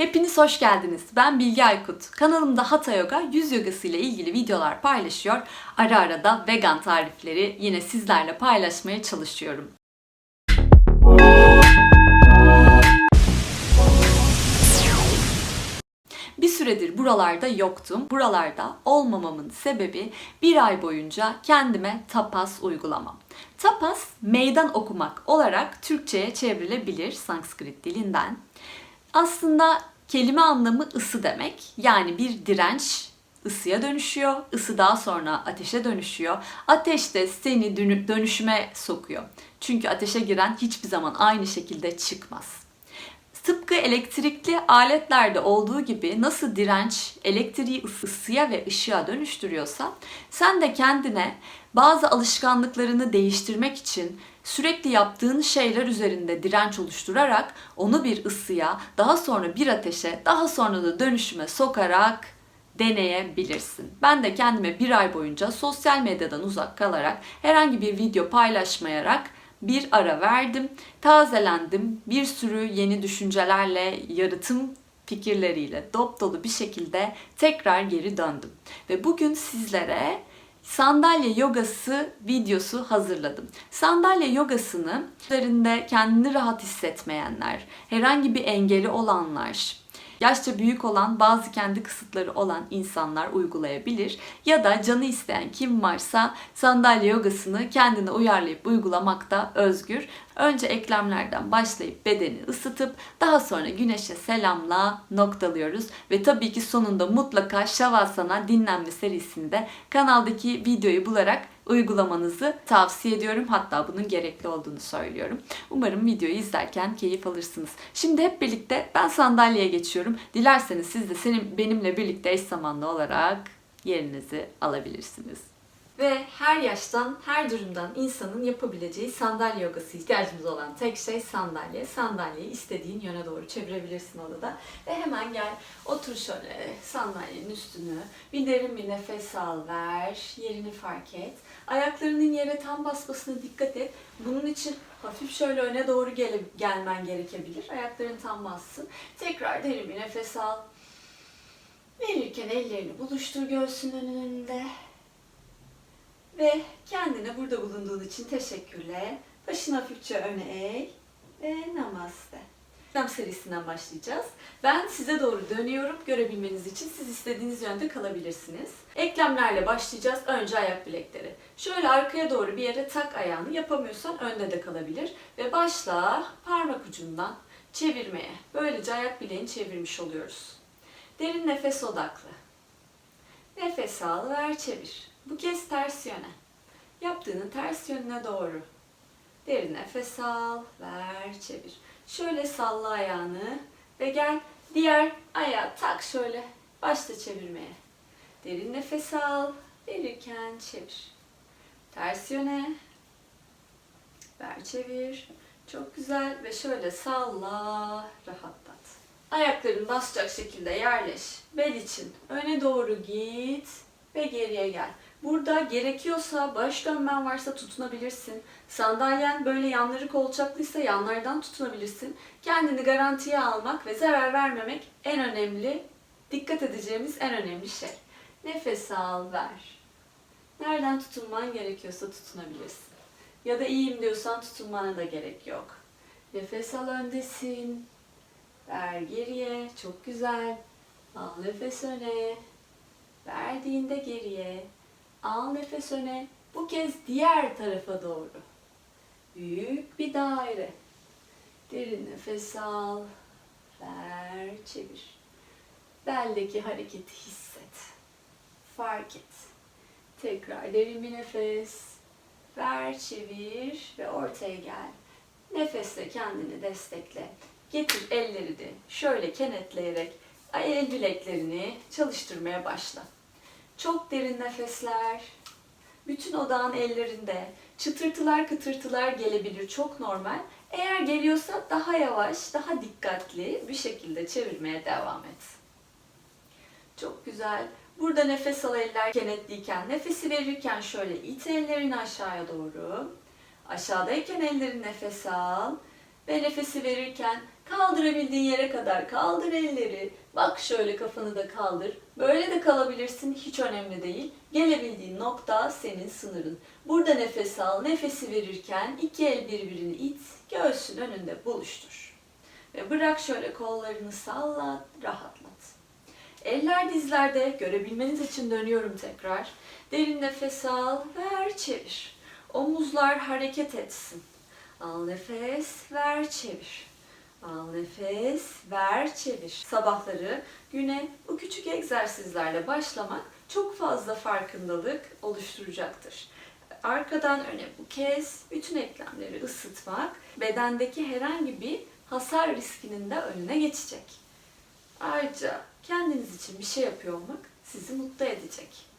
Hepiniz hoş geldiniz. Ben Bilge Aykut. Kanalımda Hatha Yoga, yüz yogası ile ilgili videolar paylaşıyor. Ara ara da vegan tarifleri yine sizlerle paylaşmaya çalışıyorum. Bir süredir buralarda yoktum. Buralarda olmamamın sebebi bir ay boyunca kendime tapas uygulamam. Tapas meydan okumak olarak Türkçe'ye çevrilebilir Sanskrit dilinden. Aslında kelime anlamı ısı demek. Yani bir direnç ısıya dönüşüyor. Isı daha sonra ateşe dönüşüyor. Ateş de seni dönü- dönüşüme sokuyor. Çünkü ateşe giren hiçbir zaman aynı şekilde çıkmaz. Tıpkı elektrikli aletlerde olduğu gibi nasıl direnç elektriği ısıya ve ışığa dönüştürüyorsa sen de kendine bazı alışkanlıklarını değiştirmek için sürekli yaptığın şeyler üzerinde direnç oluşturarak onu bir ısıya, daha sonra bir ateşe, daha sonra da dönüşüme sokarak deneyebilirsin. Ben de kendime bir ay boyunca sosyal medyadan uzak kalarak herhangi bir video paylaşmayarak bir ara verdim, tazelendim, bir sürü yeni düşüncelerle, yaratım fikirleriyle dop dolu bir şekilde tekrar geri döndüm. Ve bugün sizlere sandalye yogası videosu hazırladım. Sandalye yogasını üzerinde kendini rahat hissetmeyenler, herhangi bir engeli olanlar, yaşça büyük olan bazı kendi kısıtları olan insanlar uygulayabilir. Ya da canı isteyen kim varsa sandalye yogasını kendine uyarlayıp uygulamakta özgür. Önce eklemlerden başlayıp bedeni ısıtıp daha sonra güneşe selamla noktalıyoruz. Ve tabii ki sonunda mutlaka Shavasana dinlenme serisinde kanaldaki videoyu bularak uygulamanızı tavsiye ediyorum. Hatta bunun gerekli olduğunu söylüyorum. Umarım videoyu izlerken keyif alırsınız. Şimdi hep birlikte ben sandalyeye geçiyorum. Dilerseniz siz de senin benimle birlikte eş zamanlı olarak yerinizi alabilirsiniz. Ve her yaştan, her durumdan insanın yapabileceği sandalye yogası ihtiyacımız olan tek şey sandalye. Sandalyeyi istediğin yöne doğru çevirebilirsin odada. Ve hemen gel otur şöyle sandalyenin üstünü. Bir derin bir nefes al ver. Yerini fark et. Ayaklarının yere tam basmasına dikkat et. Bunun için hafif şöyle öne doğru gel gelmen gerekebilir. Ayakların tam bassın. Tekrar derin bir nefes al. Verirken ellerini buluştur göğsünün önünde. Ve kendine burada bulunduğun için teşekkürle. Başını hafifçe öne eğ ve namaste. Eklem serisinden başlayacağız. Ben size doğru dönüyorum. Görebilmeniz için siz istediğiniz yönde kalabilirsiniz. Eklemlerle başlayacağız. Önce ayak bilekleri. Şöyle arkaya doğru bir yere tak ayağını. Yapamıyorsan önde de kalabilir. Ve başla parmak ucundan çevirmeye. Böylece ayak bileğini çevirmiş oluyoruz. Derin nefes odaklı. Nefes al, ver, çevir. Bu kez ters yöne. Yaptığının ters yönüne doğru. Derin nefes al, ver, çevir. Şöyle salla ayağını ve gel diğer ayağı tak şöyle. Başla çevirmeye. Derin nefes al, verirken çevir. Ters yöne. Ver, çevir. Çok güzel ve şöyle salla, rahatlat. Ayakların basacak şekilde yerleş. Bel için öne doğru git ve geriye gel. Burada gerekiyorsa baş dönmen varsa tutunabilirsin. Sandalyen böyle yanları kolçaklıysa yanlardan tutunabilirsin. Kendini garantiye almak ve zarar vermemek en önemli, dikkat edeceğimiz en önemli şey. Nefes al, ver. Nereden tutunman gerekiyorsa tutunabilirsin. Ya da iyiyim diyorsan tutunmana da gerek yok. Nefes al öndesin. Ver geriye. Çok güzel. Al nefes öne. Verdiğinde geriye. Al nefes öne. Bu kez diğer tarafa doğru. Büyük bir daire. Derin nefes al. Ver, çevir. Beldeki hareketi hisset. Fark et. Tekrar derin bir nefes. Ver, çevir ve ortaya gel. Nefesle kendini destekle. Getir ellerini şöyle kenetleyerek el bileklerini çalıştırmaya başla. Çok derin nefesler. Bütün odağın ellerinde. Çıtırtılar kıtırtılar gelebilir. Çok normal. Eğer geliyorsa daha yavaş, daha dikkatli bir şekilde çevirmeye devam et. Çok güzel. Burada nefes al eller kenetliyken, nefesi verirken şöyle it ellerini aşağıya doğru. Aşağıdayken ellerin nefes al. Ve nefesi verirken Kaldırabildiğin yere kadar kaldır elleri. Bak şöyle kafanı da kaldır. Böyle de kalabilirsin hiç önemli değil. Gelebildiğin nokta senin sınırın. Burada nefes al. Nefesi verirken iki el birbirini it. Göğsün önünde buluştur. Ve bırak şöyle kollarını sallat, rahatlat. Eller dizlerde görebilmeniz için dönüyorum tekrar. Derin nefes al, ver çevir. Omuzlar hareket etsin. Al nefes, ver çevir. Al nefes, ver çevir. Sabahları güne bu küçük egzersizlerle başlamak çok fazla farkındalık oluşturacaktır. Arkadan öne bu kez bütün eklemleri ısıtmak bedendeki herhangi bir hasar riskinin de önüne geçecek. Ayrıca kendiniz için bir şey yapıyor olmak sizi mutlu edecek.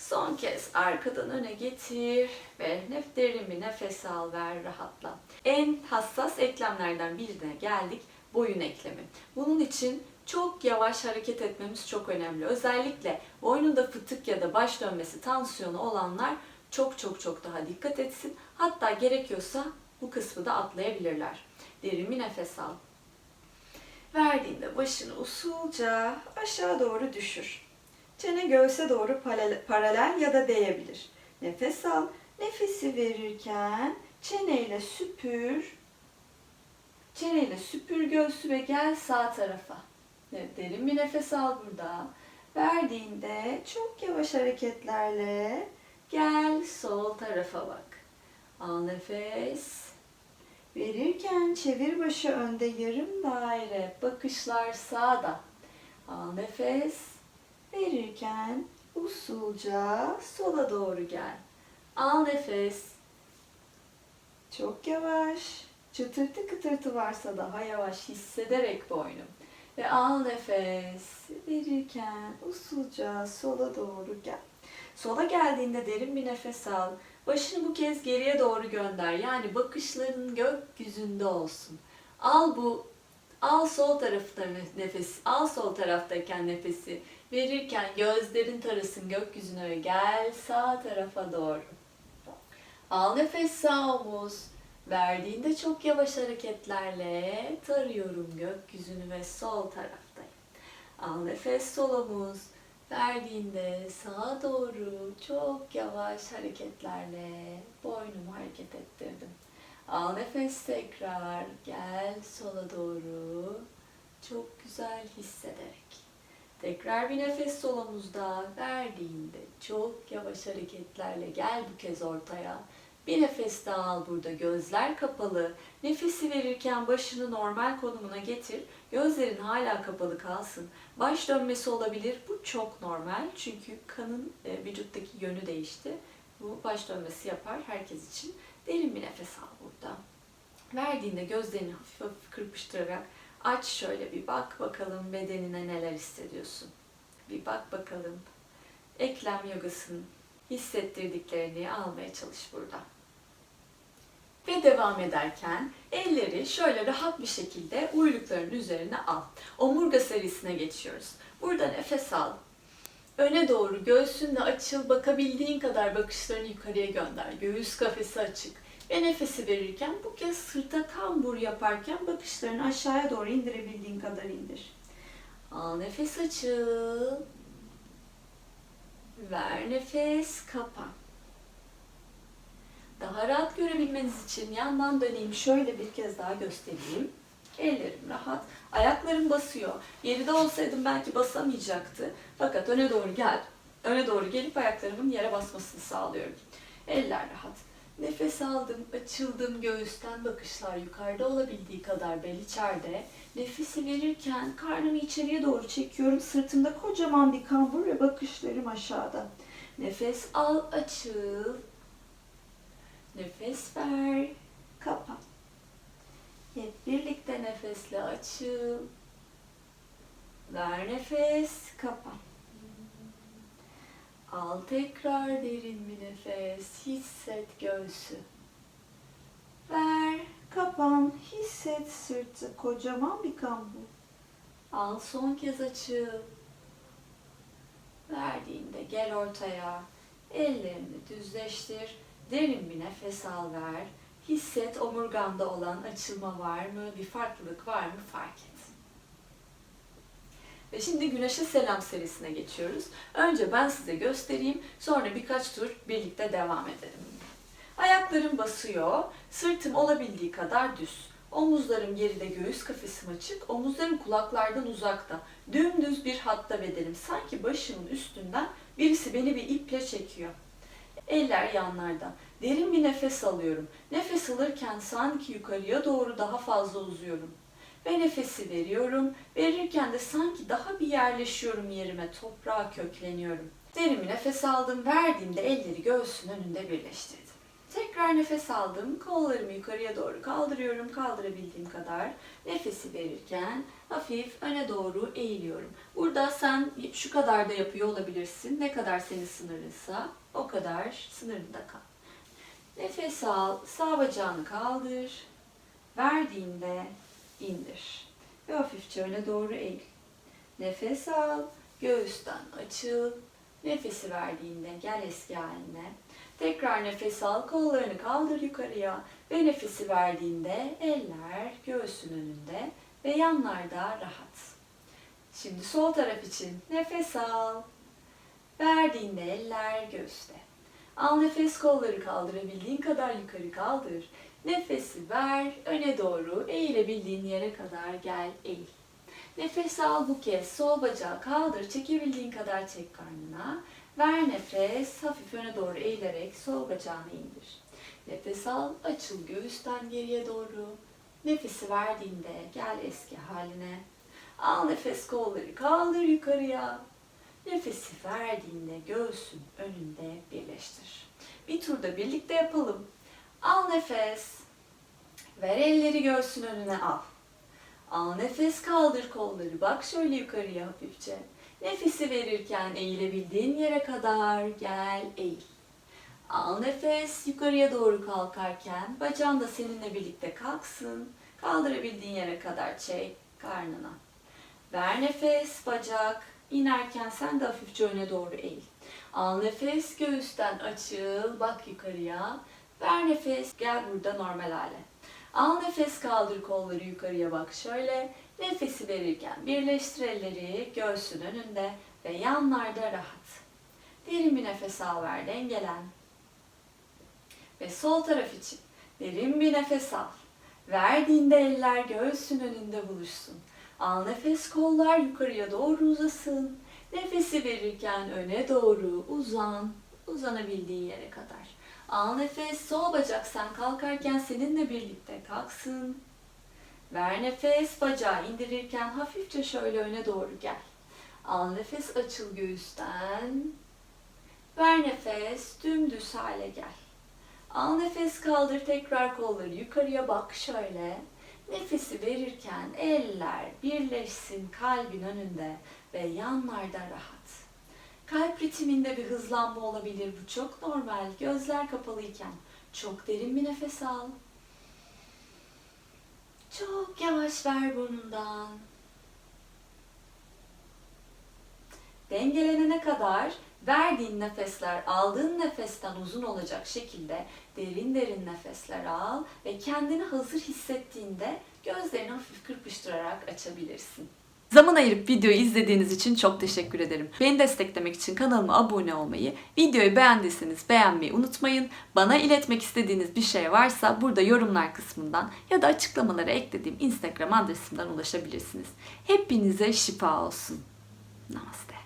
Son kez arkadan öne getir ve nef derin bir nefes al ver rahatla. En hassas eklemlerden birine geldik boyun eklemi. Bunun için çok yavaş hareket etmemiz çok önemli. Özellikle boynunda fıtık ya da baş dönmesi tansiyonu olanlar çok çok çok daha dikkat etsin. Hatta gerekiyorsa bu kısmı da atlayabilirler. Derin bir nefes al. Verdiğinde başını usulca aşağı doğru düşür. Çene göğse doğru paralel, ya da değebilir. Nefes al. Nefesi verirken çeneyle süpür. Çeneyle süpür göğsü ve gel sağ tarafa. Derin bir nefes al burada. Verdiğinde çok yavaş hareketlerle gel sol tarafa bak. Al nefes. Verirken çevir başı önde yarım daire. Bakışlar sağda. Al nefes. Verirken usulca sola doğru gel. Al nefes. Çok yavaş. Çıtırtı kıtırtı varsa daha yavaş hissederek boynu. Ve al nefes. Verirken usulca sola doğru gel. Sola geldiğinde derin bir nefes al. Başını bu kez geriye doğru gönder. Yani bakışların gökyüzünde olsun. Al bu Al sol tarafta nefes, al sol taraftayken nefesi verirken gözlerin tarasın gökyüzüne ve gel sağ tarafa doğru. Al nefes sağ omuz. Verdiğinde çok yavaş hareketlerle tarıyorum gökyüzünü ve sol taraftayım. Al nefes sol omuz. Verdiğinde sağa doğru çok yavaş hareketlerle boynumu hareket ettirdim. Al nefes tekrar. Gel sola doğru. Çok güzel hissederek. Tekrar bir nefes sol omuzda verdiğinde çok yavaş hareketlerle gel bu kez ortaya. Bir nefes daha al burada. Gözler kapalı. Nefesi verirken başını normal konumuna getir. Gözlerin hala kapalı kalsın. Baş dönmesi olabilir. Bu çok normal. Çünkü kanın e, vücuttaki yönü değişti. Bu baş dönmesi yapar herkes için. Derin bir nefes al burada. Verdiğinde gözlerini hafif hafif kırpıştırarak aç şöyle bir bak bakalım bedenine neler hissediyorsun. Bir bak bakalım. Eklem yogasının hissettirdiklerini almaya çalış burada. Ve devam ederken elleri şöyle rahat bir şekilde uylukların üzerine al. Omurga serisine geçiyoruz. Burada nefes al. Öne doğru göğsünle açıl, bakabildiğin kadar bakışlarını yukarıya gönder. Göğüs kafesi açık. Ve nefesi verirken bu kez sırta kambur yaparken bakışlarını aşağıya doğru indirebildiğin kadar indir. Al nefes açıl. Ver nefes kapa. Daha rahat görebilmeniz için yandan döneyim. Şöyle bir kez daha göstereyim. Ellerim rahat. Ayaklarım basıyor. Yeride olsaydım belki basamayacaktı. Fakat öne doğru gel. Öne doğru gelip ayaklarımın yere basmasını sağlıyorum. Eller rahat. Nefes aldım, açıldım göğüsten bakışlar yukarıda olabildiği kadar bel içeride. Nefesi verirken karnımı içeriye doğru çekiyorum. Sırtımda kocaman bir kambur ve bakışlarım aşağıda. Nefes al, açıl. Nefes ver, kapat. Hep birlikte nefesle açıl. Ver nefes, kapat. Al tekrar derin bir nefes. Hisset göğsü. Ver, kapan. Hisset sırtı. Kocaman bir kambur. Al son kez açıl. Verdiğinde gel ortaya. Ellerini düzleştir. Derin bir nefes al ver. Hisset omurganda olan açılma var mı, bir farklılık var mı fark et. Ve şimdi Güneşe Selam serisine geçiyoruz. Önce ben size göstereyim, sonra birkaç tur birlikte devam edelim. Ayaklarım basıyor, sırtım olabildiği kadar düz. Omuzlarım geride, göğüs kafesim açık, omuzlarım kulaklardan uzakta. Dümdüz bir hatta bedenim. Sanki başımın üstünden birisi beni bir iple çekiyor. Eller yanlarda. Derin bir nefes alıyorum. Nefes alırken sanki yukarıya doğru daha fazla uzuyorum. Ve nefesi veriyorum. Verirken de sanki daha bir yerleşiyorum yerime, toprağa kökleniyorum. Derin bir nefes aldım. Verdiğimde elleri göğsün önünde birleştirdim. Tekrar nefes aldım. Kollarımı yukarıya doğru kaldırıyorum. Kaldırabildiğim kadar. Nefesi verirken hafif öne doğru eğiliyorum. Burada sen şu kadar da yapıyor olabilirsin. Ne kadar seni sınırlıysa o kadar sınırında kal. Nefes al. Sağ bacağını kaldır. Verdiğinde indir. Ve hafifçe öne doğru eğil. Nefes al. Göğüsten açıl. Nefesi verdiğinde gel eski haline. Tekrar nefes al, kollarını kaldır yukarıya ve nefesi verdiğinde eller göğsün önünde ve yanlarda rahat. Şimdi sol taraf için nefes al. Verdiğinde eller göğüste. Al nefes kolları kaldırabildiğin kadar yukarı kaldır. Nefesi ver, öne doğru eğilebildiğin yere kadar gel eğil. Nefes al bu kez sol bacağı kaldır, çekebildiğin kadar çek karnına. Ver nefes, hafif öne doğru eğilerek sol bacağını indir. Nefes al, açıl göğüsten geriye doğru. Nefesi verdiğinde gel eski haline. Al nefes kolları kaldır yukarıya. Nefesi verdiğinde göğsün önünde birleştir. Bir turda birlikte yapalım. Al nefes. Ver elleri göğsün önüne al. Al nefes kaldır kolları. Bak şöyle yukarıya hafifçe. Nefesi verirken eğilebildiğin yere kadar gel eğil. Al nefes yukarıya doğru kalkarken bacağın da seninle birlikte kalksın. Kaldırabildiğin yere kadar çek karnına. Ver nefes bacak. İnerken sen de hafifçe öne doğru eğil. Al nefes göğüsten açıl. Bak yukarıya. Ver nefes. Gel burada normal hale. Al nefes kaldır kolları yukarıya bak şöyle. Nefesi verirken birleştir elleri göğsün önünde ve yanlarda rahat. Derin bir nefes al ver dengelen. Ve sol taraf için derin bir nefes al. Verdiğinde eller göğsün önünde buluşsun. Al nefes kollar yukarıya doğru uzasın. Nefesi verirken öne doğru uzan. Uzanabildiğin yere kadar. Al nefes sol bacak sen kalkarken seninle birlikte kalksın. Ver nefes bacağı indirirken hafifçe şöyle öne doğru gel. Al nefes açıl göğüsten. Ver nefes dümdüz hale gel. Al nefes kaldır tekrar kolları yukarıya bak şöyle. Nefesi verirken eller birleşsin kalbin önünde ve yanlarda rahat. Kalp ritminde bir hızlanma olabilir. Bu çok normal. Gözler kapalıyken çok derin bir nefes al. Çok yavaş ver burnundan. Dengelenene kadar verdiğin nefesler aldığın nefesten uzun olacak şekilde derin derin nefesler al ve kendini hazır hissettiğinde gözlerini hafif kırpıştırarak açabilirsin. Zaman ayırıp videoyu izlediğiniz için çok teşekkür ederim. Beni desteklemek için kanalıma abone olmayı, videoyu beğendiyseniz beğenmeyi unutmayın. Bana iletmek istediğiniz bir şey varsa burada yorumlar kısmından ya da açıklamalara eklediğim Instagram adresimden ulaşabilirsiniz. Hepinize şifa olsun. Namaste.